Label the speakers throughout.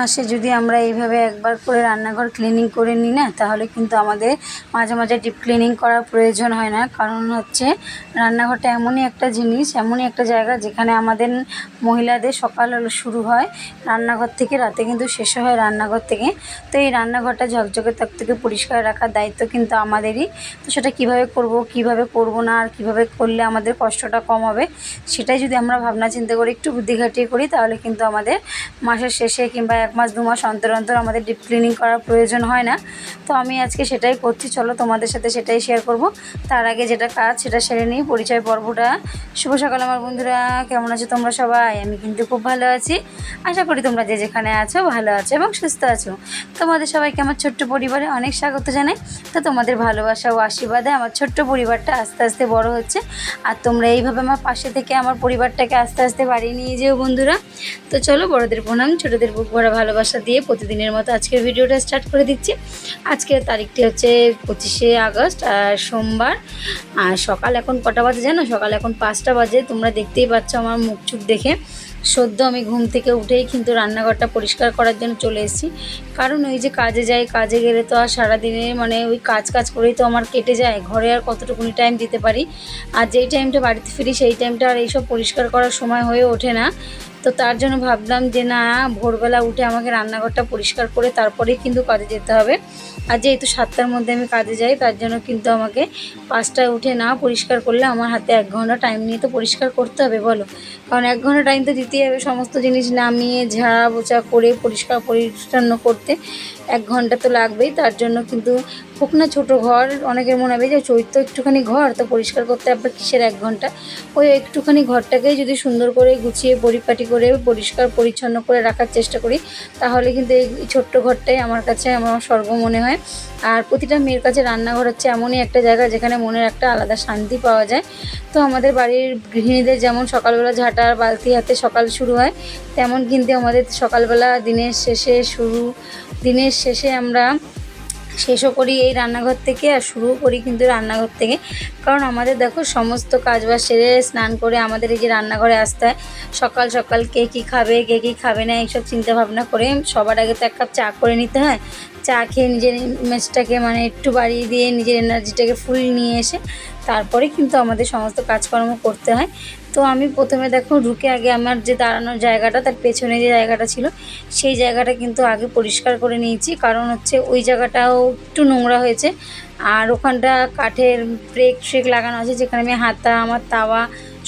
Speaker 1: মাসে যদি আমরা এইভাবে একবার করে রান্নাঘর ক্লিনিং করে নিই না, তাহলে কিন্তু আমাদের মাঝে মাঝে ডিপ ক্লিনিং করার প্রয়োজন হয় না। কারণ হচ্ছে রান্নাঘরটা এমনই একটা জিনিস, এমনই একটা জায়গা যেখানে আমাদের মহিলাদের সকাল শুরু হয়, রান্নাঘর থেকে রাতে কিন্তু শেষ হয় রান্নাঘর থেকে। তো এই রান্নাঘরটা ঝকঝকে তক থেকে পরিষ্কার রাখার দায়িত্ব কিন্তু আমাদেরই। তো সেটা কীভাবে করব কীভাবে করব না, আর কীভাবে করলে আমাদের কষ্টটা কম হবে, সেটাই যদি আমরা ভাবনা চিন্তা করে একটু বুদ্ধি খাটিয়ে করি, তাহলে কিন্তু আমাদের মাসের শেষে কিংবা এক মাস, দু মাস অন্তর অন্তর আমাদের ডিপ ক্লিনিং করার প্রয়োজন হয় না। তো আমি আজকে সেটাই করছি। চলো তোমাদের সাথে সেটাই শেয়ার করব। তার আগে যেটা কাজ, সেটা সেরে নিই। পরিচয় পর্বটা। শুভ সকাল আমার বন্ধুরা। কেমন আছো তোমরা সবাই? আমি কিন্তু খুব ভালো আছি। আশা করি তোমরা যে যেখানে আছো ভালো আছো এবং সুস্থ আছো। তোমাদের সবাইকে আমার ছোট্ট পরিবারে অনেক স্বাগত জানাই। তো তোমাদের ভালোবাসা ও আশীর্বাদে আমার ছোট্ট পরিবারটা আস্তে আস্তে বড় হচ্ছে। আর তোমরা এইভাবে আমার পাশে থেকে আমার পরিবারটাকে আস্তে আস্তে বাড়িয়ে নিয়ে যেও বন্ধুরা। তো চলো বড়দের প্রণাম, ছোটদের বুক ভরা ভালোবাসা দিয়ে প্রতিদিনের মতো আজকের ভিডিওটা স্টার্ট করে দিচ্ছি। আজকের তারিখটি হচ্ছে পঁচিশে আগস্ট, আর সোমবার, আর সকাল এখন কটা বাজে জানো? সকাল এখন পাঁচটা বাজে, তোমরা দেখতেই পাচ্ছ আমার মুখ চুখ দেখে। সদ্য আমি ঘুম থেকে উঠেই কিন্তু রান্নাঘরটা পরিষ্কার করার জন্য চলে এসেছি। কারণ ওই যে কাজে যাই, কাজে গেলে তো আর সারাদিনে মানে ওই কাজ কাজ করেই তো আমার কেটে যায়। ঘরে আর কতটুকুনি টাইম দিতে পারি? আর যেই টাইমটা বাড়িতে ফিরি, সেই টাইমটা আর এইসব পরিষ্কার করার সময় হয়ে ওঠে না। তো তার জন্য ভাবলাম যে না, ভোরবেলা উঠে আমাকে রান্নাঘরটা পরিষ্কার করে তারপরেই কিন্তু কাজে যেতে হবে। আর যেহেতু সাতটার মধ্যে আমি কাজে যাই, তার জন্য কিন্তু আমাকে পাঁচটায় উঠে না পরিষ্কার করলে আমার হাতে এক ঘণ্টা টাইম নিয়ে তো পরিষ্কার করতে হবে, বলো? কারণ এক ঘণ্টা টাইম তো দিতেই হবে সমস্ত জিনিস নামিয়ে ঝাড়া বোচা করে পরিষ্কার পরিচ্ছন্ন করতে। এক ঘণ্টা তো লাগবেই, তার জন্য কিন্তু হোক না ছোটো ঘর, অনেকের মনে হবে যে চৈত্র একটুখানি ঘর, তো পরিষ্কার করতে আপনার কিসের এক ঘণ্টা? ওই একটুখানি ঘরটাকেই যদি সুন্দর করে গুছিয়ে, পরিপাটি করে, পরিষ্কার, পরিচ্ছন্ন করে রাখার চেষ্টা করি, তাহলে কিন্তু এই ছোট্ট ঘরটাই আমার কাছে, আমার স্বর্গ মনে হয়। আর প্রতিটা মেয়ের কাছে রান্নাঘর হচ্ছে এমনই একটা জায়গা, যেখানে মনের একটা আলাদা শান্তি পাওয়া যায়। তো আমাদের বাড়ির গৃহিণীদের যেমন সকালবেলা ঝাঁটার বালতি হাতে সকাল শুরু হয়, তেমন কিন্তু আমাদের সকালবেলা দিনের শেষে শুরু, দিনের শেষে আমরা শেষও করি এই রান্নাঘর থেকে আর শুরু করি কিন্তু রান্নাঘর থেকে। কারণ আমাদের দেখো সমস্ত কাজ কাজবাজ সেরে স্নান করে আমাদের এই যে রান্নাঘরে আসতে হয়। সকাল সকাল কে কী খাবে, কে কী খাবে না, এইসব চিন্তা ভাবনা করে সবার আগে তো এক কাপ চা করে নিতে হয়। চা খেয়ে নিজের ইমেজটাকে মানে একটু বাড়িয়ে দিয়ে নিজের এনার্জিটাকে ফুল নিয়ে এসে তারপরে কিন্তু আমাদের সমস্ত কাজকর্ম করতে হয়। তো আমি প্রথমে দেখো ঢুকে আগে আমার যে দাঁড়ানোর জায়গাটা, তার পেছনে যে জায়গাটা ছিল, সেই জায়গাটা কিন্তু আগে পরিষ্কার করে নিয়েছি। কারণ হচ্ছে ওই জায়গাটাও একটু নোংরা হয়েছে। আর ওখানটা কাঠের ব্রেক ট্রেক লাগানো আছে, যেখানে আমি হাতা, আমার তাওয়া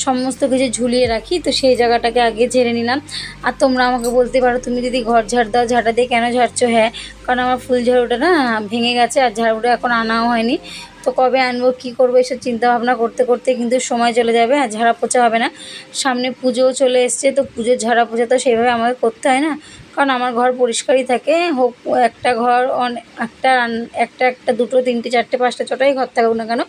Speaker 1: সমস্ত কিছু ঝুলিয়ে রাখি। তো সেই জায়গাটাকে আগে ঝেড়ে নিলাম। আর তোমরা আমাকে বলতে পারো, তুমি যদি ঘর ঝাড় দাও ঝাঁটা দিয়ে কেন ঝাড়ছো? হ্যাঁ কারণ আমার ফুল ঝাড়ুটা না ভেঙে গেছে, আর ঝাড়ুটা এখন আনাও হয়নি। তো কবে আনব, কি করব, এসব চিন্তা ভাবনা করতে করতে কিন্তু সময় চলে যাবে আর ঝাড়া পোছা হবে না। সামনে পুজোও চলে এসছে, তো পুজোর ঝাড়া পোছা তো সেইভাবে আমাকে করতে হয় না। কারণ আমার ঘর পরিষ্কারই থাকে। হোক, একটা ঘর অন- একটা একটা একটা, দুটো, তিনটে, চারটে, পাঁচটা, ছটাই ঘর থাকুক না কেন,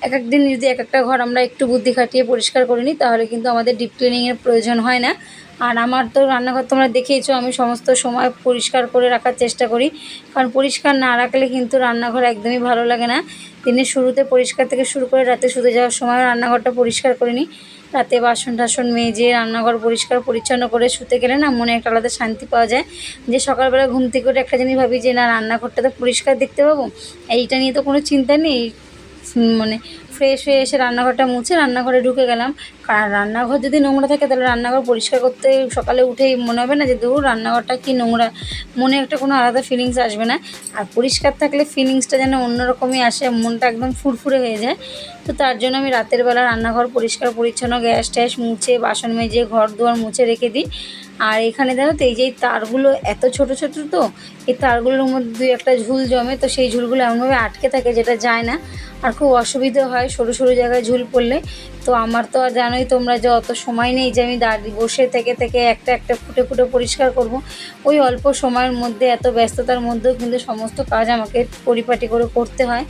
Speaker 1: এক এক দিন যদি এক একটা ঘর আমরা একটু বুদ্ধি খাটিয়ে পরিষ্কার করে নিই, তাহলে কিন্তু আমাদের ডিপ ক্লিনিংয়ের প্রয়োজন হয় না। আর আমার তো রান্নাঘর তোমরা দেখেইছো, আমি সমস্ত সময় পরিষ্কার করে রাখার চেষ্টা করি। কারণ পরিষ্কার না রাখলে কিন্তু রান্নাঘর একদমই ভালো লাগে না। দিনের শুরুতে পরিষ্কার থেকে শুরু করে রাতে শুতে যাওয়ার সময় রান্নাঘরটা পরিষ্কার করে নিই। রাতে বাসন টাসন মেজে রান্নাঘর পরিষ্কার পরিচ্ছন্ন করে শুতে গেলে না মনে একটা আলাদা শান্তি পাওয়া যায়। যে সকালবেলা ঘুম থেকে একটা জিনিস ভাবি যে, না, রান্নাঘরটা তো পরিষ্কার দেখতে পাবো? এইটা নিয়ে তো কোনো চিন্তা নেই। মানে ফ্রেশ হয়ে এসে রান্নাঘরটা মুছে রান্নাঘরে ঢুকে গেলাম। কারণ রান্নাঘর যদি নোংরা থাকে, তাহলে রান্নাঘর পরিষ্কার করতে সকালে উঠেই মনে হবে না যে দূর রান্নাঘরটা কি নোংরা। মনে একটা কোনো আলাদা ফিলিংস আসবে না। আর পরিষ্কার থাকলে ফিলিংসটা যেন অন্যরকমই আসে, মনটা একদম ফুরফুরে হয়ে যায়। তো তার জন্য আমি রাতের বেলা রান্নাঘর পরিষ্কার, পরিচ্ছন্ন গ্যাস ট্যাস মুছে, বাসন মেজে ঘর দুয়ার মুছে রেখে দিই। আর এখানে দেখো তো, এই যে তারগুলো এত ছোট ছোট তো, এই তারগুলোর মধ্যে দুই একটা ঝুল জমে, তো সেই ঝুলগুলো এমনভাবে আটকে থাকে যেটা যায় না। আর খুব অসুবিধা হয় সরু সরু জায়গায় ঝুল পড়লে। তো আমার তো আর জানোই তোমরা যে অত সময় নেই যে আমি দাঁড়িয়ে বসে থেকে থেকে একটা একটা ফুটে ফুটে পরিষ্কার করব। ওই অল্প সময়ের মধ্যে, এত ব্যস্ততার মধ্যেও কিন্তু সমস্ত কাজ আমাকে পরিপাটি করে করতে হয়।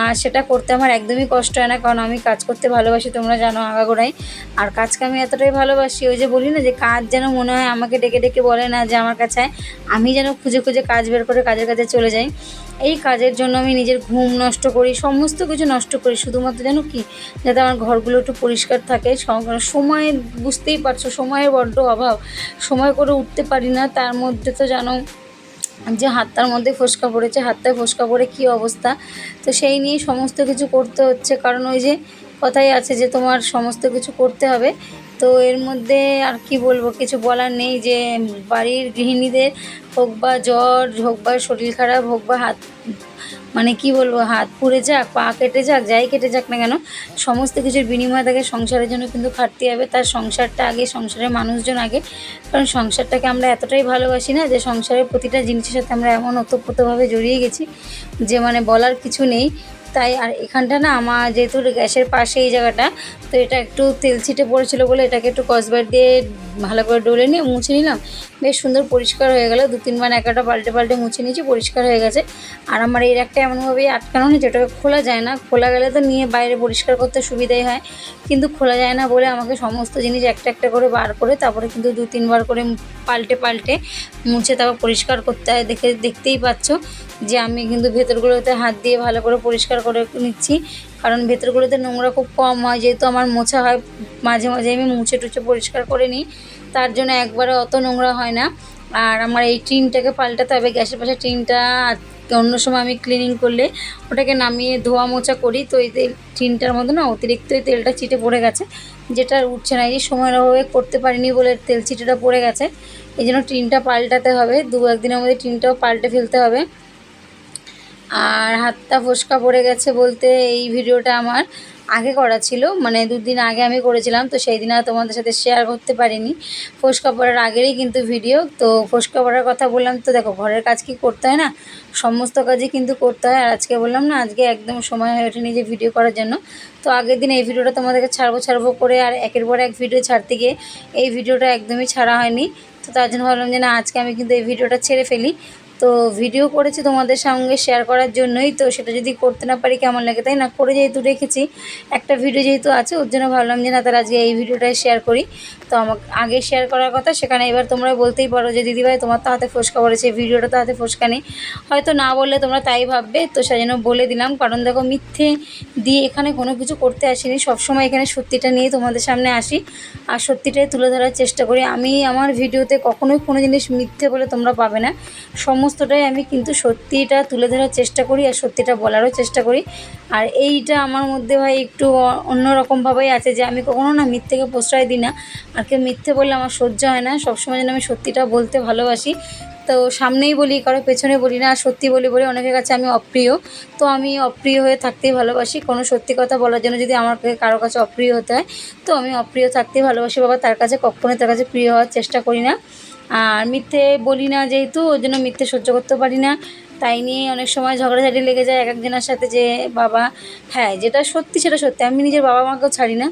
Speaker 1: আর সেটা করতে আমার একদমই কষ্ট হয় না, কারণ আমি কাজ করতে ভালোবাসি, তোমরা জানো আগাগোড়াই। আর কাজকে আমি এতটাই ভালোবাসি, ওই যে বলি না যে কাজ যেন মনে হয় আমাকে ডেকে ডেকে বলে না যে আমার কাছে। আমি যেন খুঁজে খুঁজে কাজ বের করে কাজের কাছে চলে যাই। এই কাজের জন্য আমি নিজের ঘুম নষ্ট করি, সমস্ত কিছু নষ্ট করি। শুধুমাত্র যেন কি? যাতে আমার ঘরগুলো একটু পরিষ্কার থাকে সময় বুঝতেই পারছ, সময়ের বড্ড অভাব। সময় করে উঠতে পারি না, তার মধ্যে তো জানো যে হাতটার মধ্যে ফোসকা পড়েছে, হাতটায় ফোসকা পড়ে কী অবস্থা? তো সেই নিয়ে সমস্ত কিছু করতে হচ্ছে। কারণ ওই যে কথাই আছে যে তোমার সমস্ত কিছু করতে হবে। তো এর মধ্যে আর কি বলব, কিছু বলার নেই যে বাড়ির গৃহিণীদের হোক বা জ্বর, হোক বা শরীর খারাপ, হোক বা হাত মানে কি বলব, হাত পুড়ে যাক, পা কেটে যাক, যাই কেটে যাক না কেন, সমস্ত কিছুর বিনিময়ে তাকে সংসারের জন্য কিন্তু খাটতে হবে। তার সংসারটা আগে, সংসারের মানুষজন আগে। কারণ সংসারটাকে আমরা এতটাই ভালোবাসি না যে সংসারের প্রতিটা জিনিসের সাথে আমরা এমন ওতপ্রোতভাবে জড়িয়ে গেছি যে মানে বলার কিছু নেই। তাই আর এখানটা না আমার যেহেতু গ্যাসের পাশে এই জায়গাটা, তো এটা একটু তেল ছিটে পড়েছিল বলে এটাকে একটু কসবার দিয়ে ভালো করে ডলে নিয়ে মুছে নিলাম। বেশ সুন্দর পরিষ্কার হয়ে গেল। দু তিনবার একটা পাল্টে পাল্টে মুছে নিয়েছি, পরিষ্কার হয়ে গেছে। আর আমার এই একটা এমনভাবেই আটকানো নেই যেটাকে খোলা যায় না। খোলা গেলে তো নিয়ে বাইরে পরিষ্কার করতে সুবিধাই হয়। কিন্তু খোলা যায় না বলে আমাকে সমস্ত জিনিস একটা একটা করে বার করে, তারপরে কিন্তু দু তিনবার করে পাল্টে পাল্টে মুছে তারপর পরিষ্কার করতে হয়। দেখে, দেখতেই পাচ্ছ। যে আমি কিন্তু ভেতরগুলোতে হাত দিয়ে ভালো করে পরিষ্কার করে নিচ্ছি। কারণ ভেতরগুলোতে নোংরা খুব কম হয়, যেহেতু আমার মোছা হয়, মাঝে মাঝে আমি মুছে টুছে পরিষ্কার করে নিই। তার জন্য একবারে অত নোংরা হয় না। আর আমার এই টিনটাকে পাল্টাতে হবে, গ্যাসের পাশে টিনটা অন্য সময় আমি ক্লিনিং করলে ওটাকে নামিয়ে ধোয়া মোছা করি। তো এই তেল টিনটার মধ্যে না অতিরিক্ত এই তেলটা চিটে পড়ে গেছে, যেটা উঠছে না। এই সময়ের অভাবে করতে পারিনি বলে তেল চিটেটা পড়ে গেছে। এই জন্য টিনটা পাল্টাতে হবে। দু একদিনের মধ্যে টিনটাও পাল্টে ফেলতে হবে। আর হাতটা ফোসকা পড়ে গেছে বলতে এই ভিডিওটা আমার আগে করা ছিল মানে দুদিন আগে আমি করেছিলাম, তো সেই দিন আর তোমাদের সাথে শেয়ার করতে পারিনি। ফোসকা পড়ার আগেরই কিন্তু ভিডিও তো ফোসকা পড়ার কথা বললাম, তো দেখো ঘরের কাজ কি করতে হয় না? সমস্ত কাজই কিন্তু করতে হয়, আর আজকে বললাম না, আজকে একদম সময় হয়ে ওঠেনি যে ভিডিও করার জন্য। তো আগের দিন এই ভিডিওটা তোমাদেরকে ছাড়বো ছাড়বো করে, আর একের পর এক ভিডিও ছাড়তে গিয়ে এই ভিডিওটা একদমই ছাড়া হয়নি। তো তার জন্য ভাবলাম যে না, আজকে আমি কিন্তু এই ভিডিওটা ছেড়ে ফেলি। তো ভিডিও করেছি তোমাদের সঙ্গে শেয়ার করার জন্যই। তো সেটা যদি করতে না পারি, কেমন লাগে তাই না? করে যেহেতু রেখেছি, একটা ভিডিও যেহেতু আছে, ওর জন্য ভাবলাম যে, না তার আজকে এই ভিডিওটাই শেয়ার করি। তো আমাকে, আগে শেয়ার করার কথা, সেখানে এবার তোমরা বলতেই পারো যে দিদিভাই তোমার তো হাতে ফোসকা পড়েছে ভিডিওটা তো হাতে ফোসকা নেই। হয়তো না বললে তোমরা তাই ভাববে, তো সেই জন্য বলে দিলাম। কারণ দেখো, মিথ্যে দিয়ে এখানে কোনো কিছু করতে আসিনি। সবসময় এখানে সত্যিটা নিয়ে তোমাদের সামনে আসি। আর সত্যিটাই তুলে ধরার চেষ্টা করি। আমি আমার ভিডিওতে কখনোই কোনো জিনিস মিথ্যে বলে তোমরা পাবে না। সমস্তটাই আমি কিন্তু সত্যিটা তুলে ধরার চেষ্টা করি আর সত্যিটা বলারও চেষ্টা করি। আর এইটা আমার মধ্যে ভাই একটু অন্যরকমভাবেই আছে যে আমি কখনো না মিথ্যেকে প্রশ্রয় দিই না। আর কেউ মিথ্যে বললে আমার সহ্য হয় না। সবসময় যেন আমি সত্যিটা বলতে ভালোবাসি। তো সামনেই বলি, কারও পেছনে বলি না। আর সত্যি বলি বলে অনেকের কাছে আমি অপ্রিয়। তো আমি অপ্রিয় হয়ে থাকতেই ভালোবাসি। কোনো সত্যি কথা বলার জন্য যদি আমাকে কারও কাছে অপ্রিয় হতে হয়, তো আমি অপ্রিয় থাকতেই ভালোবাসি। বাবা তার কাছে কখনোই তার কাছে প্রিয় হওয়ার চেষ্টা করি না। আর মিথ্যে বলি না যেহেতু, ওই জন্য মিথ্যে সহ্য করতে পারি না। তাই নিয়ে অনেক সময় ঝগড়াঝাটি লেগে যায় এক একজনের সাথে যে বাবা হ্যাঁ যেটা সত্যি সেটা সত্যি। আমি নিজের বাবা মাকেও ছাড়ি না,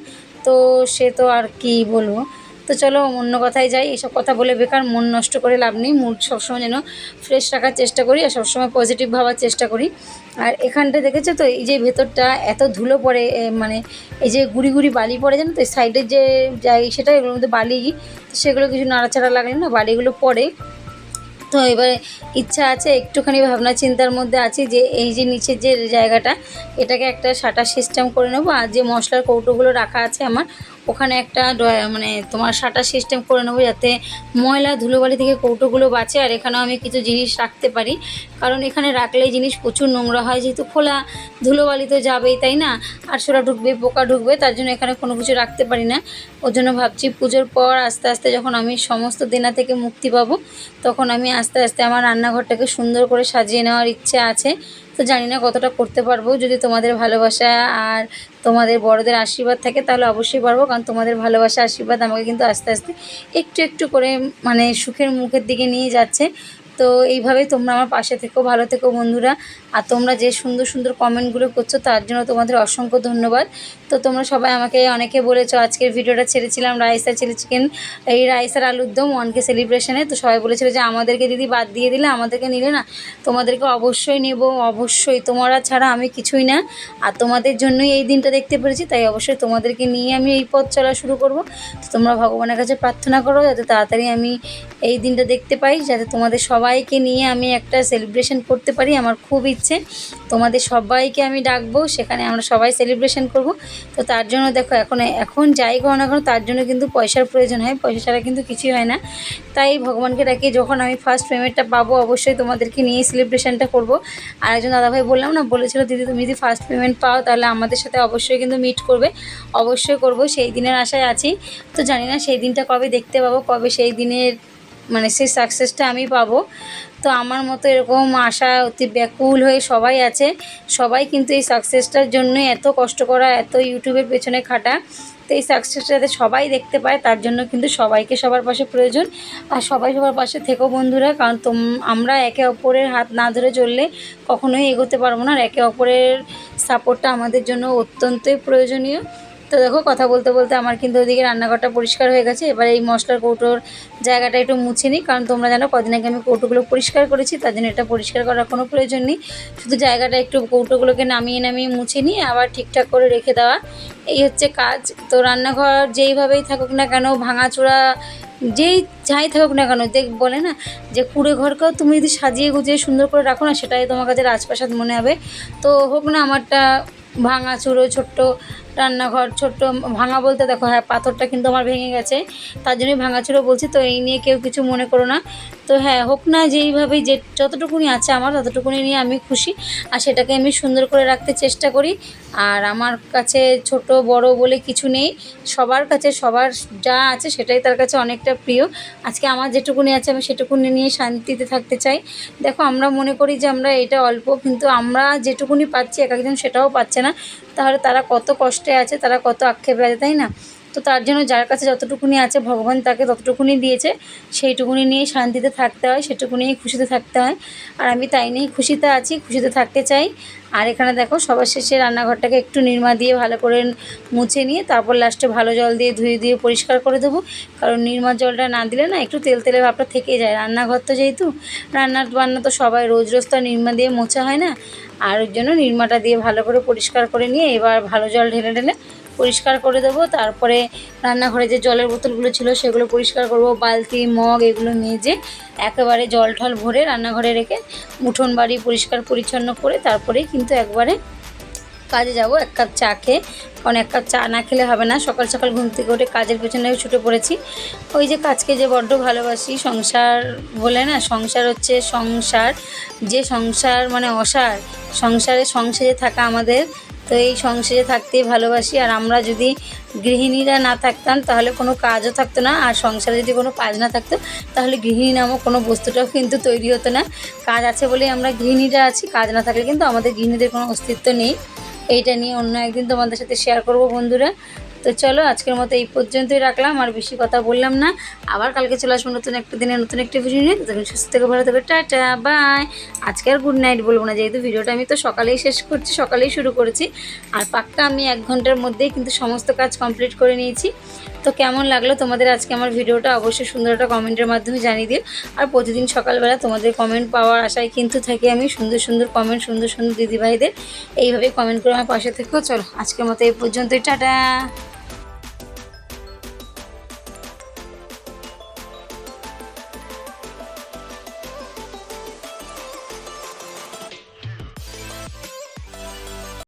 Speaker 1: তো সে তো আর কি বলব? তো চলো অন্য কথায় যাই। এইসব কথা বলে বেকার মন নষ্ট করে লাভ নেই। মুড সবসময় যেন ফ্রেশ রাখার চেষ্টা করি আর সবসময় পজিটিভ ভাবার চেষ্টা করি। আর এখানটা দেখেছ তো, এই যে ভেতরটা এত ধুলো পড়ে মানে এই যে গুড়ি গুড়ি বালি পড়ে যেন তো সাইডের যে যাই সেটা এগুলোর মধ্যে বালি সেগুলো কিছু নাড়াচাড়া লাগলে না বালিগুলো পড়ে। তো এবারে ইচ্ছা আছে, একটুখানি ভাবনা চিন্তার মধ্যে আছি যে এই যে নিচের যে জায়গাটা, এটাকে একটা শাটার সিস্টেম করে নেব। আর যে মশলার কৌটোগুলো রাখা আছে আমার ওখানে একটা মানে তোমার শাটার সিস্টেম করে নেব যাতে ময়লা ধুলোবালি থেকে কৌটোগুলো বাঁচে আর এখানেও আমি কিছু জিনিস রাখতে পারি। কারণ এখানে রাখলে জিনিস প্রচুর নোংরা হয়, যেহেতু খোলা ধুলোবালি তো যাবেই, তাই না? আরশোলা ঢুকবে, পোকা ঢুকবে, তার জন্য এখানে কোনো কিছু রাখতে পারি না। ওর জন্য ভাবছি পুজোর পর আস্তে আস্তে যখন আমি সমস্ত দেনা থেকে মুক্তি পাবো, তখন আমি আস্তে আস্তে আমার রান্নাঘরটাকে সুন্দর করে সাজিয়ে নেওয়ার ইচ্ছে আছে। তো জানি না কতটা করতে পারব। যদি তোমাদের ভালোবাসা আর তোমাদের বড়দের আশীর্বাদ থাকে, তাহলে অবশ্যই পারব। কারণ তোমাদের ভালোবাসা আশীর্বাদ আমাকে কিন্তু আস্তে আস্তে একটু একটু করে মানে সুখের মুখের দিকে নিয়ে যাচ্ছে। তো এইভাবেই তোমরা আমার পাশে থেকো, ভালো থেকো বন্ধুরা। আর তোমরা যে সুন্দর সুন্দর কমেন্টগুলো করছ, তার জন্য তোমাদের অসংখ্য ধন্যবাদ। তো তোমরা সবাই আমাকে অনেকে বলেছ, আজকের ভিডিওটা ছেড়েছিলাম রাইস আর চিলি চিকেন এই রাইস আর আলুর দম ওয়ানকে সেলিব্রেশনে তো সবাই বলেছিলো যে, আমাদেরকে দিদি বাদ দিয়ে দিলে, আমাদেরকে নিলে না। তোমাদেরকে অবশ্যই নেব, অবশ্যই। তোমরা ছাড়া আমি কিছুই না। আর তোমাদের জন্যই এই দিনটা দেখতে পেরেছি, তাই অবশ্যই তোমাদেরকে নিয়ে আমি এই পথ চলা শুরু করব। তো তোমরা ভগবানের কাছে প্রার্থনা করো, যাতে তাড়াতাড়ি আমি এই দিনটা দেখতে পাই, যাতে তোমাদের সবাইকে নিয়ে আমি একটা সেলিব্রেশন করতে পারি। আমার খুব ইচ্ছে তোমাদের সবাইকে আমি ডাকবো, সেখানে আমরা সবাই সেলিব্রেশন করব। তো তার জন্য দেখো, এখন এখন যাই করো না কেন, তার জন্য কিন্তু পয়সার প্রয়োজন হয়, পয়সা ছাড়া কিন্তু কিছুই হয় না। তাই ভগবানকে ডাকি, যখন আমি ফার্স্ট পেমেন্টটা পাবো, অবশ্যই তোমাদেরকে নিয়ে সেলিব্রেশনটা করব। আর একজন দাদাভাই বললাম না, বলেছিল, দিদি, তুমি যদি ফার্স্ট পেমেন্ট পাও, তাহলে আমাদের সাথে অবশ্যই কিন্তু মিট করবে। অবশ্যই করব, সেই দিনের আশায় আছি। তো জানি না, সেই দিনটা কবে দেখতে পাবো, কবে সেই দিনের মানে সেই সাকসেসটা আমি পাবো। তো আমার মতো এরকম আশা অতি ব্যাকুল হয়ে সবাই আছে। সবাই কিন্তু এই সাকসেসটার জন্যই এত কষ্ট করা, এত ইউটিউবের পেছনে খাটা। তো এই সাকসেসটা যাতে সবাই দেখতে পায়, তার জন্য কিন্তু সবাইকে সবার পাশে প্রয়োজন। আর সবাই সবার পাশে থেকো বন্ধুরা, কারণ তোম, আমরা একে অপরের হাত না ধরে চললে কখনোই এগোতে পারব না। আর একে অপরের সাপোর্টটা আমাদের জন্য অত্যন্তই প্রয়োজনীয়। তো দেখো, কথা বলতে বলতে আমার কিন্তু ওদিকে রান্নাঘরটা পরিষ্কার হয়ে গেছে। এবার এই মশলার কৌটোর জায়গাটা একটু মুছে নিই, কারণ তোমরা জানো কদিন আগে আমি কৌটোগুলো পরিষ্কার করেছি, তার জন্য এটা পরিষ্কার করার কোনো প্রয়োজন নেই। শুধু জায়গাটা একটু কৌটোগুলোকে নামিয়ে নামিয়ে মুছে নিই আবার ঠিকঠাক করে রেখে দেওয়া। এই হচ্ছে কাজ। তো রান্নাঘর যেইভাবেই থাকুক না কেন, ভাঙাচোরা যেই যাই থাকুক না কেন, দেখ, বলে না যে কুড়ে ঘরকেও তুমি যদি সাজিয়ে গুজিয়ে সুন্দর করে রাখো না, সেটাই তোমার কাছে রাজপ্রাসাদ মনে হবে। তো হোক না, আমারটা ভাঙা চুড়ো ছোট্ট রান্নাঘর, ছোট্ট ভাঙা বলতে দেখো হ্যাঁ পাথরটা কিন্তু আমার ভেঙে গেছে। তার জন্যই ভাঙা ছিল বলছি, তো এই নিয়ে কেউ কিছু মনে করো না। তো হ্যাঁ হোক না যেইভাবেই যে যতটুকুনি আছে আমার, ততটুকুনি নিয়ে আমি খুশি। আর সেটাকে আমি সুন্দর করে রাখতে চেষ্টা করি। আর আমার কাছে ছোট, বড় বলে কিছু নেই। সবার কাছে সবার যা আছে সেটাই তার কাছে অনেকটা প্রিয়। আজকে আমার যেটুকুনি আছে আমি সেটুকুনি নিয়ে শান্তিতে থাকতে চাই। দেখো, আমরা মনে করি যে আমরা এটা অল্প, কিন্তু আমরা যেটুকুনি পাচ্ছি, এক একজন সেটাও পাচ্ছে না। তাহলে তারা কত কষ্টে আছে, তারা কত আক্ষেপে আছে, তাই না? তো তার জন্য যার কাছে যতটুকুনি আছে ভগবান তাকে ততটুকুনি দিয়েছে, সেইটুকুনি নিয়েই শান্তিতে থাকতে হয় সেটুকু নিয়েই খুশিতে থাকতে হয়। আর আমি তাই নিয়েই খুশিতে আছি, খুশিতে থাকতে চাই। আর এখানে দেখো, সবার শেষে রান্নাঘরটাকে একটু নির্মা দিয়ে ভালো করে মুছে নিয়ে তারপর লাস্টে ভালো জল দিয়ে ধুয়ে দিয়ে পরিষ্কার করে দেবো। কারণ নির্মার জলটা না দিলে না একটু তেল তেলে ভাবটা থেকে যায়। রান্নাঘর তো যেহেতু, রান্নার বান্না তো সবাই রোজ রোজ তো নির্মা দিয়ে মোছা হয় না। আর ওর জন্য নির্মাটা দিয়ে ভালো করে পরিষ্কার করে নিয়ে এবার ভালো জল ঢেলে ঢেলে পরিষ্কার করে দেবো। তারপরে রান্নাঘরে যে জলের বোতলগুলো ছিল সেগুলো পরিষ্কার করব। বালতি, মগ এগুলো মেজে একেবারে জল ঠল ভরে রান্নাঘরে রেখে উঠোন বাড়ি পরিষ্কার পরিচ্ছন্ন করে তারপরেই কিন্তু একবারে কাজে যাব। এক কাপ চা খেয়ে, কারণ এক কাপ চা না খেলে হবে না। সকাল সকাল ঘুম থেকে উঠে কাজের পেছনে ছুটে পড়েছি। ওই যে কাজকে যে বড্ড ভালোবাসি, সংসার বলে না, সংসার হচ্ছে সংসার। যে সংসার মানে অসার, সংসারে সংসারে থাকা আমাদের তো এই সংসারে থাকতেই ভালোবাসি। আর আমরা যদি গৃহিণীরা না থাকতাম, তাহলে কোনো কাজও থাকতো না। আর সংসারে যদি কোনো কাজ না থাকতো, তাহলে গৃহিণী নামক কোনো বস্তুটাও কিন্তু তৈরি হতো না। কাজ আছে বলেই আমরা গৃহিণীরা আছি, কাজ না থাকলে কিন্তু আমাদের গৃহিণীদের কোনো অস্তিত্ব নেই। এইটা নিয়ে অন্য একদিন তোমাদের সাথে শেয়ার করব বন্ধুরা। তো চলো, আজকের মতো এই পর্যন্তই রাখলাম, আর বেশি কথা বললাম না। আবার কালকে চলে আসব নতুন একটা দিনে নতুন একটা ভিডিও নিয়ে। তখন সুস্থ থেকে ভালো থাকবে টাটা বাই আজকে আর গুড নাইট বলব না, যেহেতু ভিডিওটা আমি তো সকালেই শেষ করছি, সকালেই শুরু করেছি। আর পাক্কা আমি এক ঘণ্টার মধ্যেই কিন্তু সমস্ত কাজ কমপ্লিট করে নিয়েছি। তো কেমন লাগল তোমাদের আজকে আমার ভিডিওটা অবশ্যই সুন্দর একটা কমেন্টের মাধ্যমে জানিয়ে দিও। আর প্রতিদিন সকালবেলা তোমাদের কমেন্ট পাওয়ার আশায় কিন্তু থাকি আমি, সুন্দর সুন্দর কমেন্ট সুন্দর সুন্দর দিদিভাইদের। এইভাবে কমেন্ট করে আমার পাশে থেকেও চলো, আজকের মতো এই পর্যন্তই। টাটা!